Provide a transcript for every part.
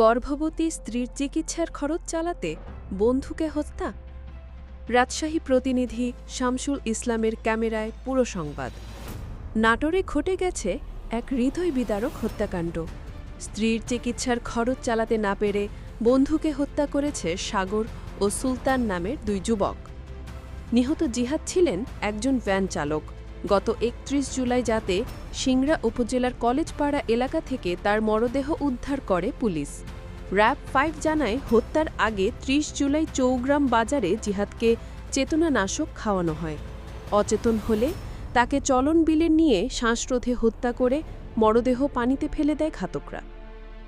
গর্ভবতী স্ত্রীর চিকিৎসার খরচ চালাতে বন্ধুকে হত্যা? রাজশাহী প্রতিনিধি শামসুল ইসলামের ক্যামেরায় পুরো সংবাদ। নাটোরে ঘটে গেছে এক হৃদয় বিদারক হত্যাকাণ্ড। স্ত্রীর চিকিৎসার খরচ চালাতে না পেরে বন্ধুকে হত্যা করেছে সাগর ও সুলতান নামের দুই যুবক। নিহত জিহাদ ছিলেন একজন ভ্যান চালক। গত একত্রিশ জুলাই যাতে সিংড়া উপজেলার কলেজপাড়া এলাকা থেকে তার মরদেহ উদ্ধার করে পুলিশ। র্যাব ফাইভ জানায়, হত্যার আগে ৩০ জুলাই চৌগ্রাম বাজারে জিহাদকে চেতনানাশক খাওয়ানো হয়। অচেতন হলে তাকে চলন বিলে নিয়ে শ্বাসরোধে হত্যা করে মরদেহ পানিতে ফেলে দেয় ঘাতকরা।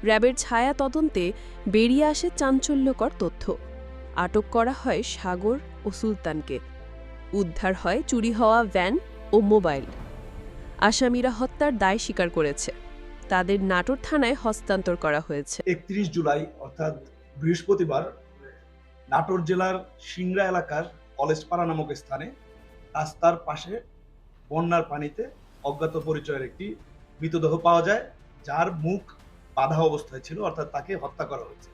র্যাবের ছায়া তদন্তে বেরিয়ে আসে চাঞ্চল্যকর তথ্য। আটক করা হয় সাগর ও সুলতানকে। উদ্ধার হয় চুরি হওয়া ভ্যান ও মোবাইল। আসামিরা হত্যার দায় স্বীকার করেছে। তাদের নাটোর থানায় হস্তান্তর করা হয়েছে। একত্রিশ জুলাই, অর্থাৎ বৃহস্পতিবার, নাটোর জেলার সিংড়া এলাকার কলেজপাড়া নামক স্থানে রাস্তার পাশে বন্যার পানিতে অজ্ঞাত পরিচয়ের একটি মৃতদেহ পাওয়া যায়, যার মুখ বাধা অবস্থায় ছিল, অর্থাৎ তাকে হত্যা করা হয়েছে।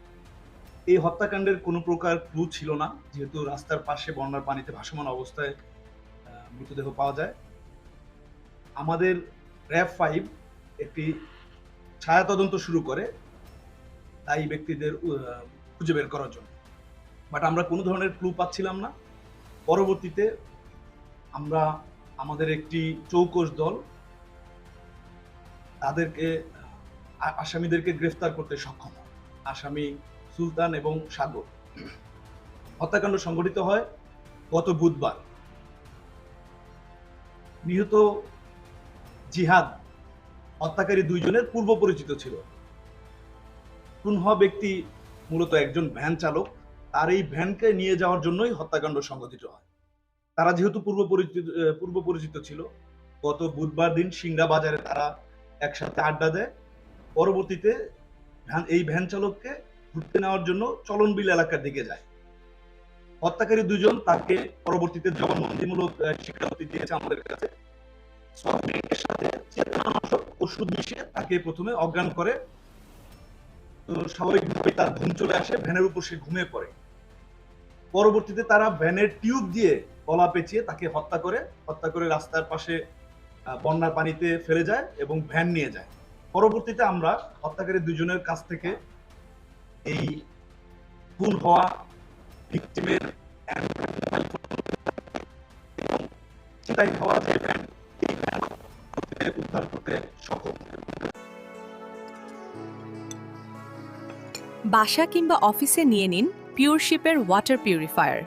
এই হত্যাকাণ্ডের কোনো প্রকার ক্লু ছিল না, যেহেতু রাস্তার পাশে বন্যার পানিতে ভাসমান অবস্থায় মৃতদেহ পাওয়া যায়। আমাদের র্যাব ফাইভ একটি ছায়া তদন্ত শুরু করে তাই ব্যক্তিদের খুঁজে বের করার জন্য। বাট আমরা কোনো ধরনের ক্লু পাচ্ছিলাম না। পরবর্তীতে আমরা আমাদের একটি চৌকস দল তাদেরকে আসামিদেরকে গ্রেফতার করতে সক্ষম হয়। আসামি সুলতান এবং সাগর। হত্যাকাণ্ড সংঘটিত হয় গত বুধবার। নিহত জিহাদ হত্যাকারী দুইজনের পূর্ব পরিচিত ছিল। খুন হওয়া ব্যক্তি মূলত একজন ভ্যান চালক। তার এই ভ্যানকে নিয়ে যাওয়ার জন্যই হত্যাকাণ্ড সংঘটিত হয়। তারা যেহেতু পূর্ব পরিচিত পূর্ব পরিচিত ছিল, গত বুধবার দিন সিংড়া বাজারে তারা একসাথে আড্ডা দেয়। পরবর্তীতে এই ভ্যান চালককে ঘুরতে নেওয়ার জন্য চলনবিল এলাকার দিকে যায়। হত্যাকারী দুজন তাকে পরবর্তীতে জবানবন্দিমূলক স্বীকারোক্তি দিয়েছে আমাদের কাছে। সফট সাথে চেতনানাশক ওষুধ মিশিয়ে তাকে প্রথমে অজ্ঞান করে। স্বাভাবিকভাবে তার ঘুম চলে আসে, ভ্যানের উপর সে ঘুমিয়ে পড়ে। পরবর্তীতে তারা ভ্যানের টিউব দিয়ে গলা পেঁচিয়ে তাকে হত্যা করে হত্যা করে রাস্তার পাশে বন্যার পানিতে ফেলে যায় এবং ভ্যান নিয়ে যায়। পরবর্তীতে আমরা হত্যাকারী দুজনের কাছ থেকে এই খুন হওয়া ভিকটিমের এবং হওয়া যে ভ্যান উদ্ধার করতে সক্ষম বাসা কিংবা অফিসে নিয়ে নিন পিওরশিপের ওয়াটার পিউরিফায়ার